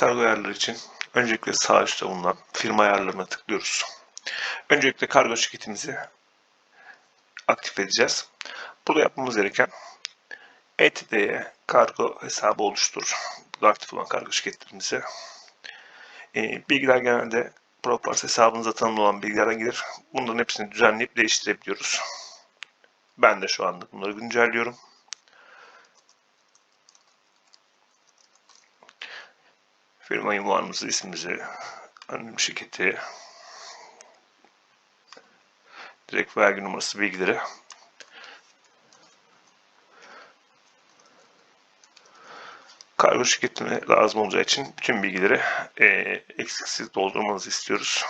kargo ayarları için öncelikle sağ üstte bulunan firma ayarlarına tıklıyoruz. Öncelikle kargo şirketimizi aktif edeceğiz. Burada yapmamız gereken ETD'ye kargo hesabı oluştur. Burada aktif olan kargo şirketlerimize. E, bilgiler genelde Propars hesabınıza tanımlı olan bilgilerden gelir. Bunların hepsini düzenleyip değiştirebiliyoruz. Ben de şu anda bunları güncelliyorum. Firma ünvanımızı, ismimizi, anonim şirketi, direkt vergi numarası bilgileri. Kargo şirketine lazım olacağı için bütün bilgileri e, eksiksiz doldurmanızı istiyoruz.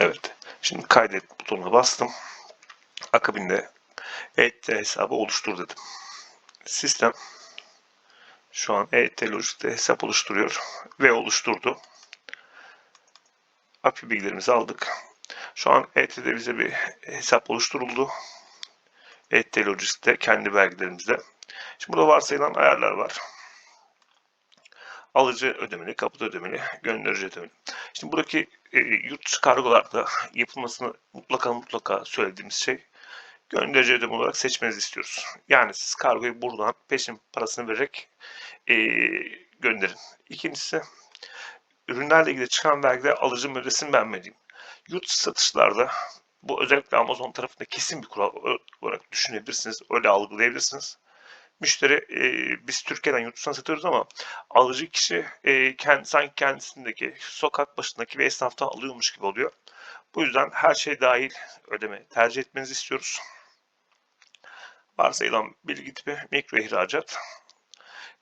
Evet. Şimdi kaydet butonuna bastım. Akabinde EYT hesabı oluştur dedim. Sistem şu an EYT Logic'te hesap oluşturuyor ve oluşturdu. API bilgilerimizi aldık. Şu an EYT'de bize bir hesap oluşturuldu. EYT Logic'te kendi vergilerimizde. Şimdi burada varsayılan ayarlar var. Alıcı ödemeli, kapıda ödemeli, gönderici ödemeli. Şimdi buradaki e, yurt dışı kargolarda yapılmasını mutlaka mutlaka söylediğimiz şey gönderici ödeme olarak seçmenizi istiyoruz. Yani siz kargoyu buradan peşin parasını vererek e, gönderin. İkincisi ürünlerle ilgili çıkan vergiler alıcı mi ödeyeyim? Yurt dışı satışlarda bu özellikle Amazon tarafında kesin bir kural olarak düşünebilirsiniz. Öyle algılayabilirsiniz. Müşteri e, biz Türkiye'den yurt dışına satıyoruz ama alıcı kişi e, kend, sanki kendisindeki sokak başındaki bir esnaftan alıyormuş gibi oluyor. Bu yüzden her şey dahil ödeme tercih etmenizi istiyoruz. Varsayılan bilgi tipi mikro ihracat.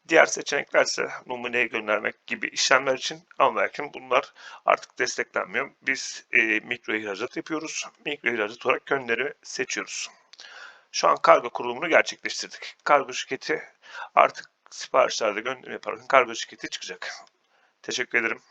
Diğer seçenekler ise numuneye göndermek gibi işlemler için ama belki bunlar artık desteklenmiyor. Biz e, mikro ihracat yapıyoruz. Mikro ihracat olarak gönderi seçiyoruz. Şu an kargo kurulumunu gerçekleştirdik. Kargo şirketi artık siparişlerde gönderim yaparken kargo şirketi çıkacak. Teşekkür ederim.